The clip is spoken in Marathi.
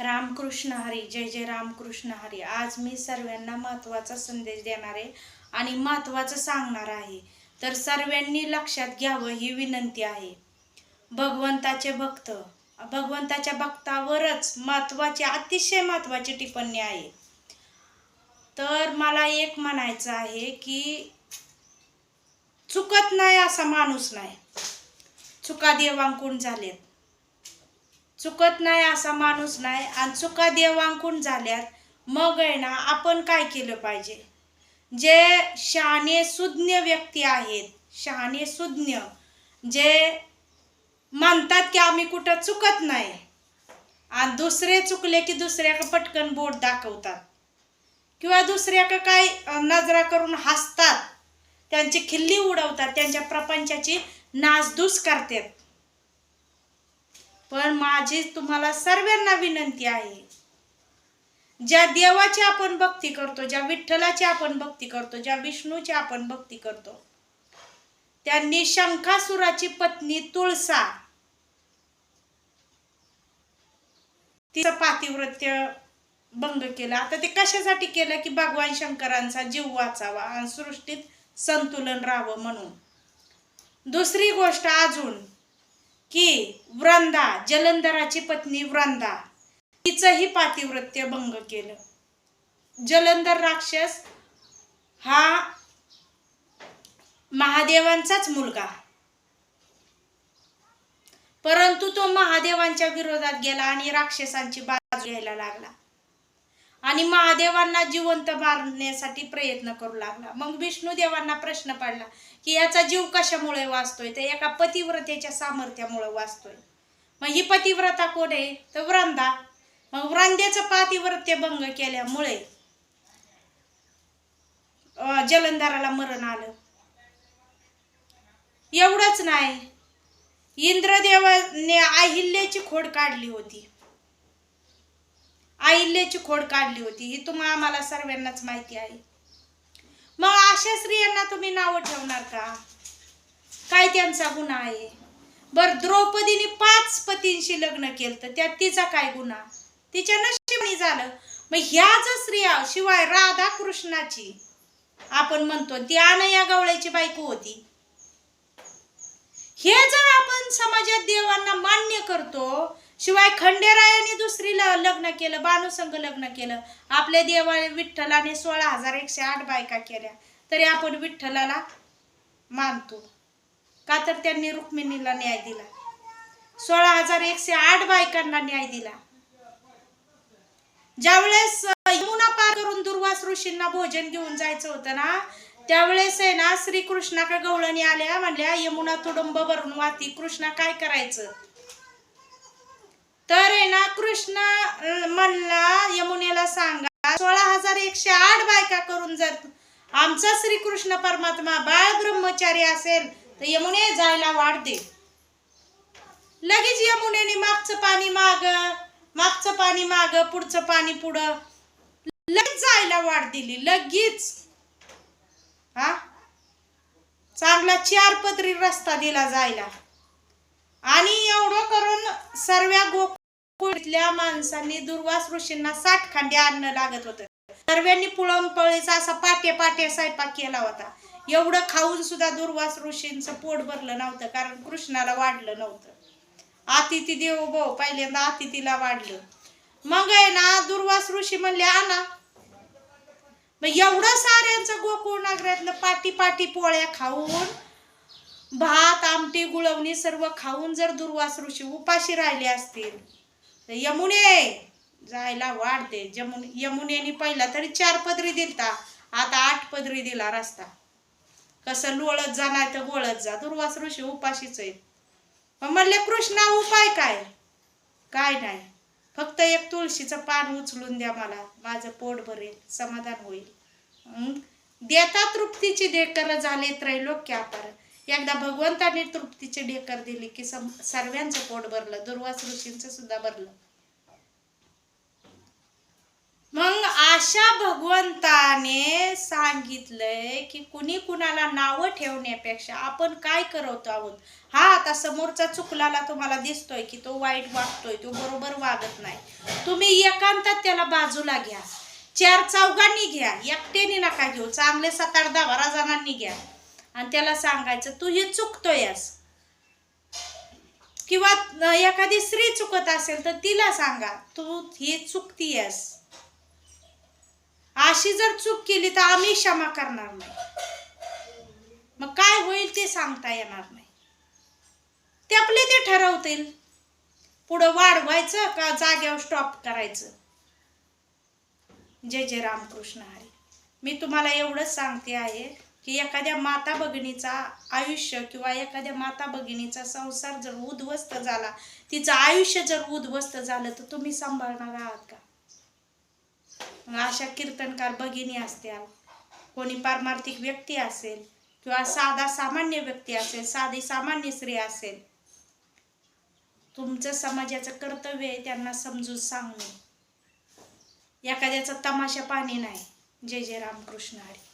रामकृष्ण हरी जय जय रामकृष्ण हरी. आज मी सर्वांना महत्त्वाचा संदेश देणार आहे आणि महत्त्वाचं सांगणार आहे. तर सर्वांनी लक्षात घ्यावं ही विनंती आहे. भगवंताचे भक्त भगवंताच्या भक्तावरच महत्त्वाची अतिशय महत्त्वाची टिप्पणी आहे. तर मला एक म्हणायचं आहे की चुकत नाही असा माणूस नाही. चुका देवांकून झालेत. चुकत नाही असा माणूस नाही आणि चुका देवांकून झाल्यात मग आहे ना आपण काय केलं पाहिजे? जे शहाणे सुज्ञ व्यक्ती आहेत शहाणे सुज्ञ जे मानतात की आम्ही कुठं चुकत नाही आणि दुसरे चुकले की दुसऱ्याकडे पटकन बोट दाखवतात. किंवा दुसऱ्याकडे काय नजरा करून हसतात त्यांची खिल्ली उडवतात त्यांच्या प्रपंचाची नासधूस करतात. पण माझी तुम्हाला सर्वांना विनंती आहे. ज्या देवाची आपण भक्ती करतो ज्या विठ्ठलाची आपण भक्ती करतो ज्या विष्णूची आपण भक्ती करतो त्यांनी शंखासुराची पत्नी तुळसा. तिचं पातिव्रत्य भंग केला. आता ते कशासाठी केलं की भगवान शंकरांचा जीव वाचावा आणि सृष्टीत संतुलन राहावं म्हणून. दुसरी गोष्ट अजून की वृंदा जलंधराची पत्नी वृंदा तिचंही पातिवृत्य भंग केलं. जलंधर राक्षस हा महादेवांचाच मुलगा. परंतु तो महादेवांच्या विरोधात गेला आणि राक्षसांची बाजू घ्यायला लागला. आणि महादेवांना जिवंत मारण्यासाठी प्रयत्न करू लागला. मग विष्णू देवांना प्रश्न पडला की याचा जीव कशामुळे वाचतोय? तर एका पतिव्रतेच्या सामर्थ्यामुळे वाचतोय. मग ही पतिव्रता कोण आहे? तर वृंदा. मग वृंदेचं पातिव्रत्य भंग केल्यामुळे जलंधराला मरण आलं. एवढंच नाही. इंद्रदेवाने अहिल्याची खोड काढली होती. आईल्याची खोड काढली होती. ही तुम्हा आम्हाला सर्वांनाच माहिती आहे. मग अशा स्त्रियांना तुम्ही नावं ठेवणार का? काय त्यांचा गुन्हा आहे? बर द्रौपदीने पाच पतींशी लग्न केलं तर त्यात तिचा काय गुन्हा? तिच्या नशिबाने झालं. मग ह्याच स्त्रिया शिवाय राधा कृष्णाची आपण म्हणतो ती अनया गवळ्याची बायको होती. हे जर आपण समाजात देवांना मान्य करतो शिवाय खंडेरायाने दुसरीला लग्न केलं बानुसंग लग्न केलं. आपल्या देवा विठ्ठलाने सोळा हजार एकशे आठ बायका केल्या. तरी आपण विठ्ठलाला मानतो. का तर त्यांनी रुक्मिणीला न्याय दिला. सोळा हजार एकशे आठ बायकांना न्याय दिला. ज्यावेळेस यमुना पार करून दुर्वास ऋषींना भोजन घेऊन जायचं होतं ना त्यावेळेस आहे ना श्रीकृष्णाकडे गवळणी आल्या म्हणल्या यमुना तुडुंब भरून वाहती कृष्णा काय करायचं? तर आहे ना कृष्ण म्हणला यमुनेला सांगा सोळा हजार एकशे आठ बायका करून जर आमचा श्रीकृष्ण परमात्मा बाळ ब्रह्मचारी असेल तर यमुने जायला वाढ दे. लगेच यमुनेने मागचं पाणी माग मागचं पाणी माग पुढचं पाणी पुढं. लगेच जायला वाढ दिली लगेच. हा? चांगला चार पदरी रस्ता दिला जायला. आणि एवढं करून सर्व कुठल्या माणसांनी दुर्वास ऋषींना साठ खांडे अन्न लागत होतं. सर्वांनी पुळंपळीचा असा पाटे पाटे स्वयंपाक केला होता. एवढं खाऊन सुद्धा दुर्वास ऋषींचं पोट भरलं नव्हतं कारण कृष्णाला वाढलं नव्हतं. अतिथी देव भाऊ पहिल्यांदा अतिथीला वाढलं. मग आहे ना दुर्वास ऋषी म्हणले आणा मग एवढं साऱ्यांचं गोकुळ नगरातलं पाटी पाटी पोळ्या खाऊन भात आमटी गुळवणी सर्व खाऊन जर दुर्वास ऋषी उपाशी राहिले असतील तर यमुने जायला वाढते. जमुन यमुनेनी पहिला तरी चार पदरी दिलता. आता आठ पदरी दिला रस्ता. कसं लोळत जा नाही तर गोळत जा. दुर्वास ऋषी उपाशीच आहे मग म्हणले कृष्णा उपाय काय? काय नाही. फक्त एक तुळशीचं पान उचलून द्या मला. माझं पोट भरेल. समाधान होईल. देता तृप्तीची देकर झाले त्रैलोक्य अपार एकदा भगवंताने तृप्तीचे ढेकर दिली की सम सर्वांचं पोट भरलं दुर्वास ऋषींचं सुद्धा भरलं. मग अशा भगवंताने सांगितलंय की कुणी कुणाला नावं ठेवण्यापेक्षा आपण काय करवतो आहोत? हा आता समोरचा चुकलाला तुम्हाला दिसतोय की तो वाईट वागतोय तो बरोबर वागत नाही. तुम्ही एकांतात त्याला बाजूला घ्या. चार चौघांनी घ्या. एकट्याने नका घेऊ. चांगले सात आठ दहा बारा जणांनी घ्या. आणि त्याला सांगायचं तू हे चुकतोयस. किंवा एखादी स्त्री चुकत असेल तर तिला सांगा तू हे चुकतीयस. अशी जर चूक केली तर आम्ही क्षमा करणार नाही. मग काय होईल ते सांगता येणार नाही. ते आपले ते ठरवतील. पुढं वाढवायचं का जाग्यावर स्टॉप करायचं? जय जय रामकृष्ण हरी. मी तुम्हाला एवढंच सांगते आहे. की एखाद्या माता भगिनीचा आयुष्य किंवा एखाद्या माता भगिनीचा संसार जर उद्ध्वस्त झाला तिचं आयुष्य जर उद्ध्वस्त झालं तर तुम्ही सांभाळणार आहात का? अशा कीर्तनकार भगिनी असत्या कोणी पारमार्थिक व्यक्ती असेल किंवा साधा सामान्य व्यक्ती असेल साधी सामान्य स्त्री असेल तुमचं समाजाचं कर्तव्य आहे त्यांना समजून सांगणे. एखाद्याचा तमाशा पाणी नाही. जय जय रामकृष्ण हरी.